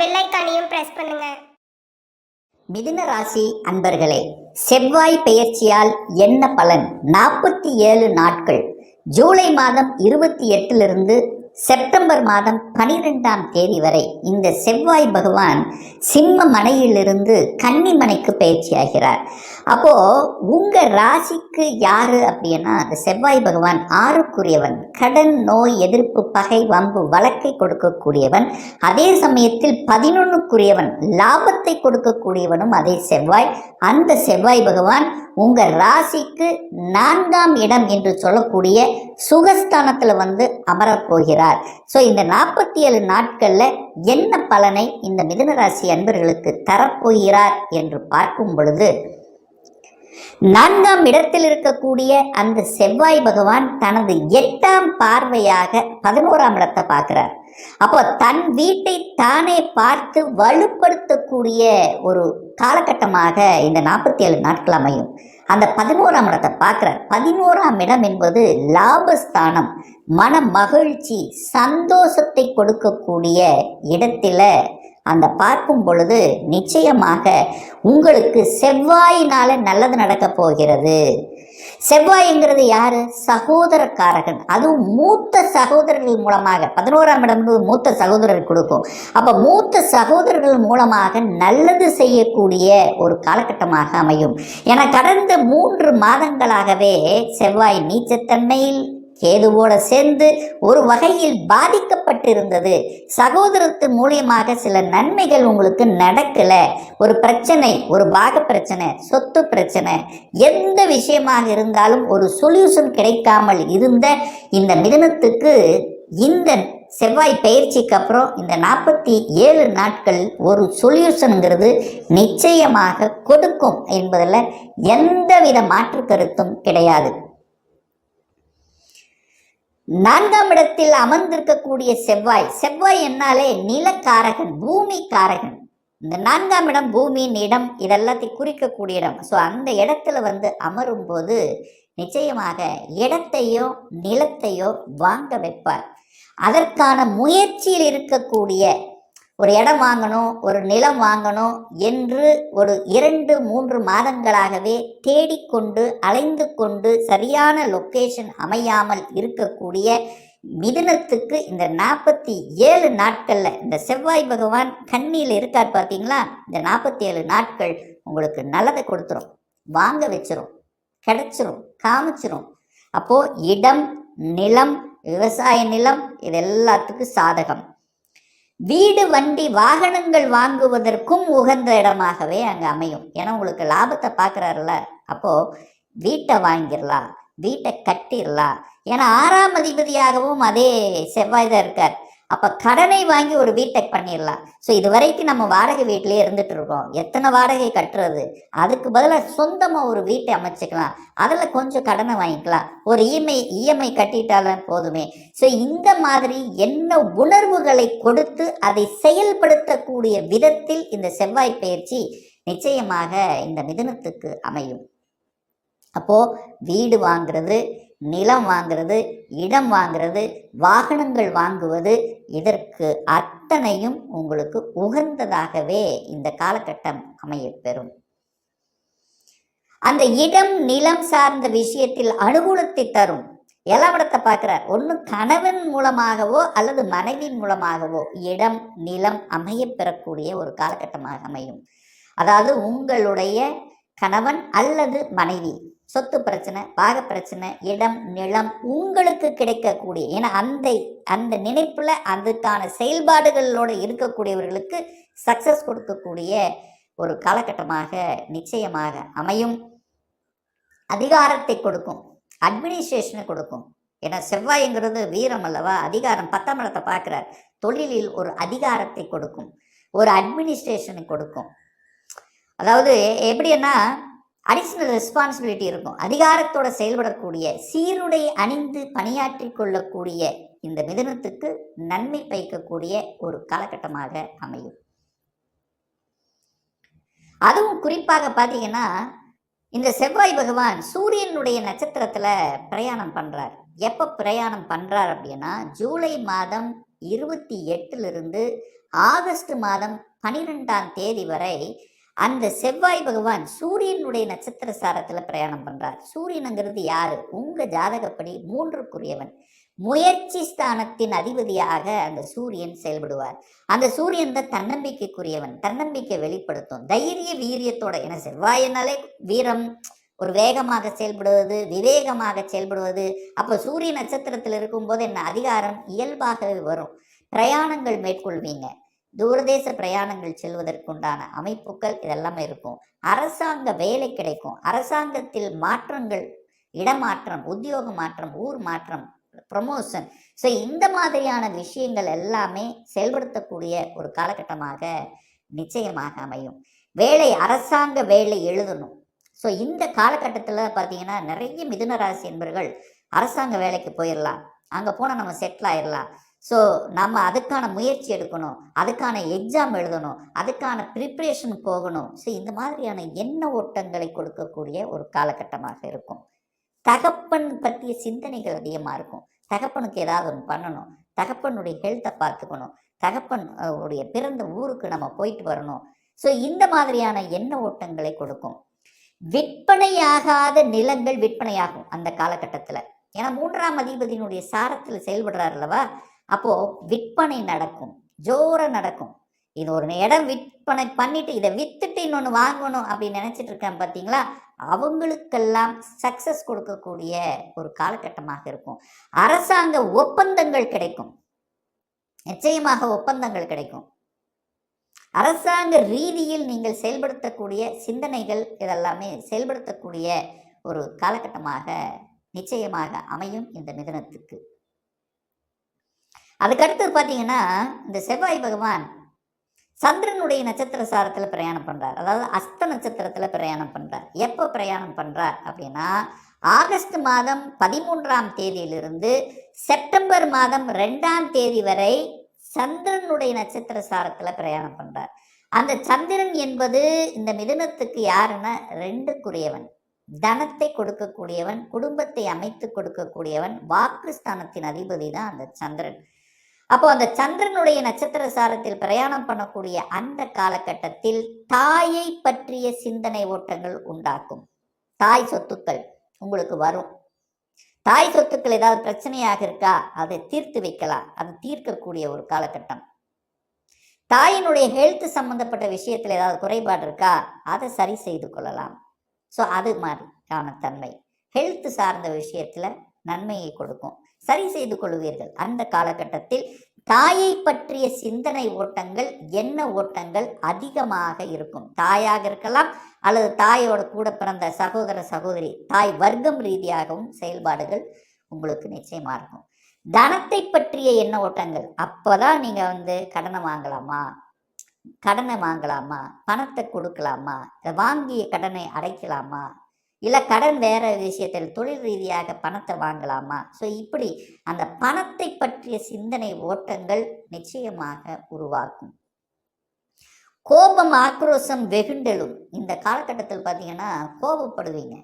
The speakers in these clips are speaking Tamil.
பெல் ஐக்கானையும் பிரஸ் பண்ணுங்க. மிதுன ராசி அன்பர்களே செவ்வாய் பெயர்ச்சியால் என்ன பலன்? நாற்பத்தி ஏழு நாட்கள். ஜூலை மாதம் இருபத்தி எட்டிலிருந்து செப்டம்பர் மாதம் பனிரெண்டாம் தேதி வரை இந்த செவ்வாய் பகவான் சிம்ம மனையிலிருந்து கன்னிமனைக்கு பயிற்சியாகிறார். அப்போ உங்க ராசிக்கு யாரு அப்படின்னா அந்த செவ்வாய் பகவான் ஆறுக்குரியவன் கடன் நோய் எதிர்ப்பு பகை வம்பு வழக்கை கொடுக்கக்கூடியவன் அதே சமயத்தில் பதினொன்னுக்குரியவன் லாபத்தை கொடுக்கக்கூடியவனும் அதே செவ்வாய். அந்த செவ்வாய் பகவான் உங்க ராசிக்கு நான்காம் இடம் என்று சொல்லக்கூடிய சுகஸ்தானத்தில் வந்து அமரப் இருக்கிறார் ஸோ இந்த நாற்பத்தி ஏழு நாட்களில் என்ன பலனை இந்த மிதனராசி அன்பர்களுக்கு தரப்போகிறார் என்று பார்க்கும் பொழுது நான்காம் இடத்தில் இருக்கக்கூடிய அந்த செவ்வாய் பகவான் தனது எட்டாம் பார்வையாக பதினோராம் இடத்தை பார்க்கிறார். அப்போ தன் வீட்டை தானே பார்த்து வலுப்படுத்தக்கூடிய ஒரு காலகட்டமாக இந்த நாற்பத்தி ஏழு நாட்கள் அமையும். அந்த பதினோராம் இடத்தை பார்க்குறார். பதினோராம் இடம் என்பது லாபஸ்தானம் மன மகிழ்ச்சி சந்தோஷத்தை கொடுக்கக்கூடிய இடத்துல அந்த பார்க்கும் பொழுது நிச்சயமாக உங்களுக்கு செவ்வாயினால் நல்லது நடக்கப் போகிறது. செவ்வாய்ங்கிறது யாரு? சகோதரக்காரகன். அதுவும் மூத்த சகோதரர்கள் மூலமாக. பதினோராம் இடம் மூத்த சகோதரர் கொடுக்கும். அப்ப மூத்த சகோதரர்கள் மூலமாக நல்லது செய்யக்கூடிய ஒரு காலகட்டமாக அமையும். என கடந்த மூன்று மாதங்களாகவே செவ்வாய் நீச்சத்தன்மையில் கேதுவோட சேர்ந்து ஒரு வகையில் பாதிக்கப்பட்டிருந்தது. சகோதரத்து மூலியமாக சில நன்மைகள் உங்களுக்கு நடக்கல. ஒரு பிரச்சனை ஒரு பாக பிரச்சனை சொத்து பிரச்சனை எந்த விஷயமாக இருந்தாலும் ஒரு சொல்யூஷன் கிடைக்காமல் இருந்த இந்த மிதனத்துக்கு இந்த செவ்வாய் பயிற்சிக்கு அப்புறம் இந்த நாற்பத்தி ஏழு நாட்கள் ஒரு சொல்யூஷனுங்கிறது நிச்சயமாக கொடுக்கும் என்பதில் எந்தவித மாற்று கருத்தும் கிடையாது. நான்காம் இடத்தில் அமர்ந்திருக்கக்கூடிய செவ்வாய். செவ்வாய் என்னாலே நிலக்காரகன் பூமி காரகன் இந்த நான்காம் இடம் பூமியின் இடம் இதெல்லாத்தையும் குறிக்கக்கூடிய இடம். ஸோ அந்த இடத்துல வந்து அமரும் போது நிச்சயமாக இடத்தையோ நிலத்தையோ வாங்க வைப்பார். அதற்கான முயற்சியில் இருக்கக்கூடிய ஒரு இடம் வாங்கணும் ஒரு நிலம் வாங்கணும் என்று ஒரு இரண்டு மூன்று மாதங்களாகவே தேடிக்கொண்டு அலைந்து கொண்டு சரியான லொக்கேஷன் அமையாமல் இருக்கக்கூடிய மிதுனத்துக்கு இந்த நாற்பத்தி ஏழு நாட்களில் இந்த செவ்வாய் பகவான் கண்ணியில் இருக்கார் பார்த்தீங்களா இந்த நாற்பத்தி ஏழு நாட்கள் உங்களுக்கு நல்லதை கொடுத்துரும். வாங்க வச்சிரும். கிடைச்சிரும். காமிச்சிரும். அப்போது இடம் நிலம் விவசாய நிலம் இது எல்லாத்துக்கும் சாதகம். வீடு வண்டி வாகனங்கள் வாங்குவதற்கும் உகந்த இடமாகவே அங்கே அமையும். ஏன்னா உங்களுக்கு லாபத்தை பார்க்குறாருல அப்போது வீட்டை வாங்கிடலாம் வீட்டை கட்டிடலாம். ஏன்னா ஆறாம் அதிபதியாகவும் அதே செவ்வாய் தான் இருக்கார். அப்போ கடனை வாங்கி ஒரு வீட்டை பண்ணிடலாம். ஸோ இது வரைக்கும் நம்ம வாடகை வீட்டிலே இருந்துட்டு இருக்கோம். எத்தனை வாடகை கட்டுறது? அதுக்கு பதிலாக சொந்தமாக ஒரு வீட்டை அமைச்சுக்கலாம். அதில் கொஞ்சம் கடனை வாங்கிக்கலாம். ஒரு இஎம்ஐ இஎம்ஐ கட்டிட்டாலும் போதுமே. ஸோ இந்த மாதிரி என்ன உணர்வுகளை கொடுத்து அதை செயல்படுத்தக்கூடிய விதத்தில் இந்த செவ்வாய் பயிற்சி நிச்சயமாக இந்த மிதனத்துக்கு அமையும். அப்போது வீடு வாங்கிறது நிலம் வாங்குறது இடம் வாங்கிறது வாகனங்கள் வாங்குவது இதற்கு அத்தனையும் உங்களுக்கு உகந்ததாகவே இந்த காலகட்டம் அமையப்பெறும். அந்த இடம் நிலம் சார்ந்த விஷயத்தில் அனுகூலத்தை தரும். எலாவிடத்தை பார்க்கிறார். ஒன்று கணவன் மூலமாகவோ அல்லது மனைவியின் மூலமாகவோ இடம் நிலம் அமையப்பெறக்கூடிய ஒரு காலகட்டமாக அமையும். அதாவது உங்களுடைய கணவன் அல்லது மனைவி சொத்து பிரச்சனை பாக பிரச்சனை இடம் நிலம் உங்களுக்கு கிடைக்கக்கூடிய ஏன்னா அந்த அந்த நினைப்பில் அதுக்கான செயல்பாடுகளோட இருக்கக்கூடியவர்களுக்கு சக்சஸ் கொடுக்கக்கூடிய ஒரு காலகட்டமாக நிச்சயமாக அமையும். அதிகாரத்தை கொடுக்கும். அட்மினிஸ்ட்ரேஷனை கொடுக்கும். ஏன்னா செவ்வாய்ங்கிறது வீரம் அல்லவா? அதிகாரம் பத்தாம் இடத்தை பார்க்குறார். தொழிலில் ஒரு அதிகாரத்தை கொடுக்கும். ஒரு அட்மினிஸ்ட்ரேஷனை கொடுக்கும். அதாவது எப்படின்னா அடிஷ்னல் ரெஸ்பான்சிபிலிட்டி இருக்கும். அதிகாரத்தோட செயல்படக்கூடிய சீருடை அணிந்து பணியாற்றி கொள்ளக்கூடிய இந்த மிதனத்துக்கு நன்மை பயக்கக்கூடிய ஒரு காலகட்டமாக அமையும். அதுவும் குறிப்பாக பார்த்தீங்கன்னா இந்த செவ்வாய் பகவான் சூரியனுடைய நட்சத்திரத்தில் பிரயாணம் பண்ணுறார் எப்போ பிரயாணம் பண்ணுறார் அப்படின்னா ஜூலை மாதம் இருபத்தி எட்டிலிருந்து ஆகஸ்ட் மாதம் பனிரெண்டாம் தேதி வரை அந்த செவ்வாய் பகவான் சூரியனுடைய நட்சத்திர சாரத்தில் பிரயாணம் பண்ணுறார் சூரியனுங்கிறது யாரு? உங்கள் ஜாதகப்படி மூன்றுக்குரியவன். முயற்சி ஸ்தானத்தின் அதிபதியாக அந்த சூரியன் செயல்படுவார். அந்த சூரியன் தான் தன்னம்பிக்கைக்குரியவன். தன்னம்பிக்கை வெளிப்படுத்தும். தைரிய வீரியத்தோட ஏன்னா செவ்வாயினாலே வீரம் ஒரு வேகமாக செயல்படுவது விவேகமாக செயல்படுவது. அப்போ சூரிய நட்சத்திரத்தில் இருக்கும்போது என்ன? அதிகாரம் இயல்பாகவே வரும். பிரயாணங்கள் மேற்கொள்வீங்க. தூரதேச பிரயாணங்கள் செல்வதற்குண்டான அமைப்புகள் இதெல்லாமே இருக்கும். அரசாங்க வேலை கிடைக்கும். அரசாங்கத்தில் மாற்றங்கள் இடமாற்றம் உத்தியோக மாற்றம் ஊர் மாற்றம் ப்ரமோஷன் ஸோ இந்த மாதிரியான விஷயங்கள் எல்லாமே செயல்படுத்தக்கூடிய ஒரு காலகட்டமாக நிச்சயமாக அமையும். வேலை அரசாங்க வேலை எழுதணும். ஸோ இந்த காலகட்டத்தில் பார்த்தீங்கன்னா நிறைய மிதுன ராசி என்பர்கள் அரசாங்க வேலைக்கு போயிடலாம் அங்கே போனால் நம்ம செட்டில் ஆயிடலாம் ஸோ நம்ம அதுக்கான முயற்சி எடுக்கணும். அதுக்கான எக்ஸாம் எழுதணும். அதுக்கான ப்ரிப்ரேஷன் போகணும். ஸோ இந்த மாதிரியான எண்ண ஓட்டங்களை கொடுக்கக்கூடிய ஒரு காலகட்டமாக இருக்கும். தகப்பன் பற்றிய சிந்தனைகள் அதிகமாக இருக்கும். தகப்பனுக்கு ஏதாவது ஒன்று பண்ணணும். தகப்பனுடைய ஹெல்த்தை பார்த்துக்கணும். தகப்பன் உடைய பிறந்த ஊருக்கு நம்ம போயிட்டு வரணும். ஸோ இந்த மாதிரியான எண்ண ஓட்டங்களை கொடுக்கும். விற்பனையாகாத நிலங்கள் விற்பனையாகும் அந்த காலகட்டத்தில். ஏன்னா மூன்றாம் அதிபதியினுடைய சாரத்தில் செயல்படுறார் அல்லவா? அப்போது விற்பனை நடக்கும் ஜோராக நடக்கும். இது ஒரு இடம் விற்பனை பண்ணிட்டு இதை வித்துட்டு இன்னொன்று வாங்கணும் அப்படின்னு நினச்சிட்டு இருக்கேன் பார்த்தீங்களா அவங்களுக்கெல்லாம் சக்சஸ் கொடுக்கக்கூடிய ஒரு காலகட்டமாக இருக்கும். அரசாங்க ஒப்பந்தங்கள் கிடைக்கும். நிச்சயமாக ஒப்பந்தங்கள் கிடைக்கும். அரசாங்க ரீதியில் நீங்கள் செயல்படுத்தக்கூடிய சிந்தனைகள் இதெல்லாமே செயல்படுத்தக்கூடிய ஒரு காலகட்டமாக நிச்சயமாக அமையும் இந்த மிதனத்துக்கு. அதுக்கடுத்து பார்த்தீங்கன்னா இந்த செவ்வாய் பகவான் சந்திரனுடைய நட்சத்திர சாரத்தில் பிரயாணம் பண்ணுறார் அதாவது அஸ்த நட்சத்திரத்தில் பிரயாணம் பண்ணுறார் எப்போ பிரயாணம் பண்ணுறார் அப்படின்னா ஆகஸ்ட் மாதம் பதிமூன்றாம் தேதியிலிருந்து செப்டம்பர் மாதம் ரெண்டாம் தேதி வரை சந்திரனுடைய நட்சத்திர சாரத்தில் பிரயாணம் பண்ணுறார் அந்த சந்திரன் என்பது இந்த மிதுனத்துக்கு யாருன்னா ரெண்டுக்குரியவன். தனத்தை கொடுக்கக்கூடியவன் குடும்பத்தை அமைத்து கொடுக்கக்கூடியவன் வாக்குஸ்தானத்தின் அதிபதி தான் அந்த சந்திரன். அப்போ அந்த சந்திரனுடைய நட்சத்திர சாரத்தில் பிரயாணம் பண்ணக்கூடிய அந்த காலகட்டத்தில் தாயை பற்றிய சிந்தனை ஓட்டங்கள் உண்டாக்கும் தாய் சொத்துக்கள் உங்களுக்கு வரும். தாய் சொத்துக்கள் ஏதாவது பிரச்சனையாக இருக்கா அதை தீர்த்து வைக்கலாம். அது தீர்க்கக்கூடிய ஒரு காலகட்டம். தாயினுடைய ஹெல்த் சம்பந்தப்பட்ட விஷயத்தில் ஏதாவது குறைபாடு இருக்கா அதை சரி செய்து கொள்ளலாம். ஸோ அது மாதிரியான தன்மை ஹெல்த் சார்ந்த விஷயத்தில் நன்மையை கொடுக்கும். சரி செய்து கொள்வீர்கள். அந்த காலகட்டத்தில் தாயை பற்றிய சிந்தனை ஓட்டங்கள் என்ன ஓட்டங்கள் அதிகமாக இருக்கும். தாயாக இருக்கலாம் அல்லது தாயோட கூட பிறந்த சகோதர சகோதரி தாய் வர்க்கம் ரீதியாகவும் செயல்பாடுகள் உங்களுக்கு நிச்சயமாக இருக்கும். தனத்தை பற்றிய எண்ண ஓட்டங்கள் அப்போதான் நீங்கள் வந்து கடனை வாங்கலாமா? கடனை வாங்கலாமா? பணத்தை கொடுக்கலாமா? வாங்கிய கடனை அடைக்கலாமா? இல்லை கடன் வேற விஷயத்தில் தொழில் ரீதியாக பணத்தை வாங்கலாமா? ஸோ இப்படி அந்த பணத்தை பற்றிய சிந்தனை ஓட்டங்கள் நிச்சயமாக உருவாக்கும் கோபம் ஆக்ரோஷம் வெகுண்டெழும். இந்த காலகட்டத்தில் பார்த்தீங்கன்னா கோபப்படுவீங்க.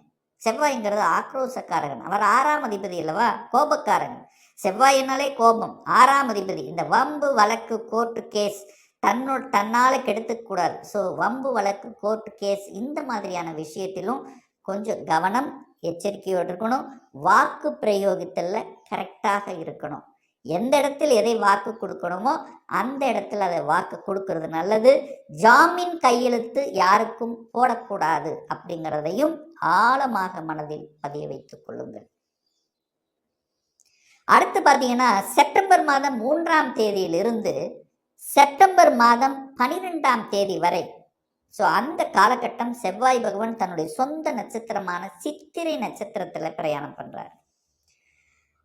செவ்வாய்ங்கிறது ஆக்ரோஷக்காரகன். அவர் ஆறாம் அதிபதி அல்லவா? கோபக்காரன். செவ்வாயினாலே கோபம். ஆறாம் அதிபதி. இந்த வம்பு வழக்கு கோர்ட்டு கேஸ் தன்னோ தன்னால் கெடுத்துக்கூடாது ஸோ வம்பு வழக்கு கோர்ட்டு கேஸ் இந்த மாதிரியான விஷயத்திலும் கொஞ்சம் கவனம் எச்சரிக்கையோடு இருக்கணும். வாக்கு பிரயோகத்தில் கரெக்டாக இருக்கணும். எந்த இடத்தில் எதை வாக்கு கொடுக்கணுமோ அந்த இடத்துல அதை வாக்கு கொடுக்கறது நல்லது. ஜாமீன் கையெழுத்து யாருக்கும் போடக்கூடாது அப்படிங்கிறதையும் ஆழமாக மனதில் பதிய வைத்துக் கொள்ளுங்கள். அடுத்து பார்த்தீங்கன்னா செப்டம்பர் மாதம் மூன்றாம் தேதியிலிருந்து செப்டம்பர் மாதம் பனிரெண்டாம் தேதி வரை ஸோ அந்த காலகட்டம் செவ்வாய் பகவான் தன்னுடைய சொந்த நட்சத்திரமான சித்திரை நட்சத்திரத்தில் பிரயாணம் பண்ணுறார்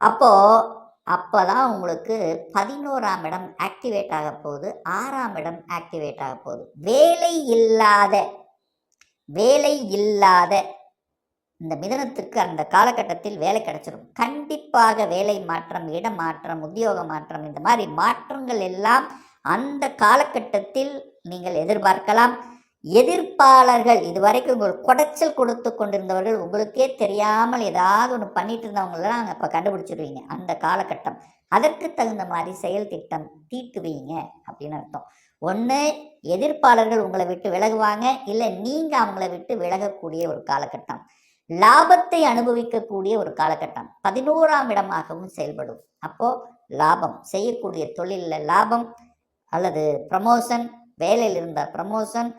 அப்போ தான் உங்களுக்கு பதினோராம் இடம் ஆக்டிவேட் ஆக போகுது. ஆறாம் இடம் ஆக்டிவேட் ஆக போகுது. வேலை இல்லாத வேலை இல்லாத இந்த மிதனத்துக்கு அந்த காலகட்டத்தில் வேலை கிடைச்சிடும் கண்டிப்பாக வேலை மாற்றம் இடம் மாற்றம் உத்தியோக மாற்றம் இந்த மாதிரி மாற்றங்கள் எல்லாம் அந்த காலகட்டத்தில் நீங்கள் எதிர்பார்க்கலாம். எதிர்ப்பாளர்கள் இதுவரைக்கும் உங்களுக்கு குடைச்சல் கொடுத்து கொண்டிருந்தவர்கள் உங்களுக்கே தெரியாமல் ஏதாவது ஒன்று பண்ணிட்டு இருந்தவங்களெல்லாம் இப்போ கண்டுபிடிச்சிடுவீங்க அந்த காலகட்டம். அதற்கு தகுந்த மாதிரி செயல் திட்டம் தீட்டுவீங்க அப்படின்னு அர்த்தம். ஒன்று எதிர்ப்பாளர்கள் உங்களை விட்டு விலகுவாங்க இல்லை நீங்கள் அவங்கள விட்டு விலகக்கூடிய ஒரு காலகட்டம். லாபத்தை அனுபவிக்கக்கூடிய ஒரு காலகட்டம். பதினோராம் இடமாகவும் செயல்படும். அப்போது லாபம் செய்யக்கூடிய தொழிலில் லாபம் அல்லது ப்ரமோஷன் வேலையில் இருந்த ப்ரமோஷன்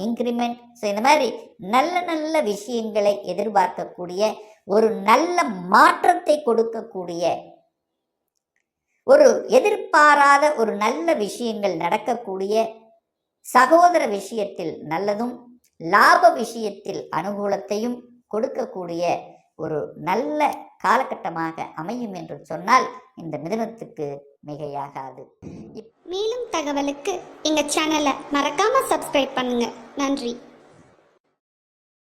இன்க்ரிமெண்ட் ஸோ இந்த மாதிரி நல்ல நல்ல விஷயங்களை எதிர்பார்க்கக்கூடிய ஒரு நல்ல மாற்றத்தை கொடுக்கக்கூடிய ஒரு எதிர்பாராத ஒரு நல்ல விஷயங்கள் நடக்கக்கூடிய சகோதர விஷயத்தில் நல்லதும் லாப விஷயத்தில் அனுகூலத்தையும் கொடுக்கக்கூடிய ஒரு நல்ல காலகட்டமாக அமையும் என்று சொன்னால் இந்த மிதனத்துக்கு மிகையாகாது. மேலும் தகவலுக்கு எங்க சேனலை மறக்காம சப்ஸ்கிரைப் பண்ணுங்க. நன்றி.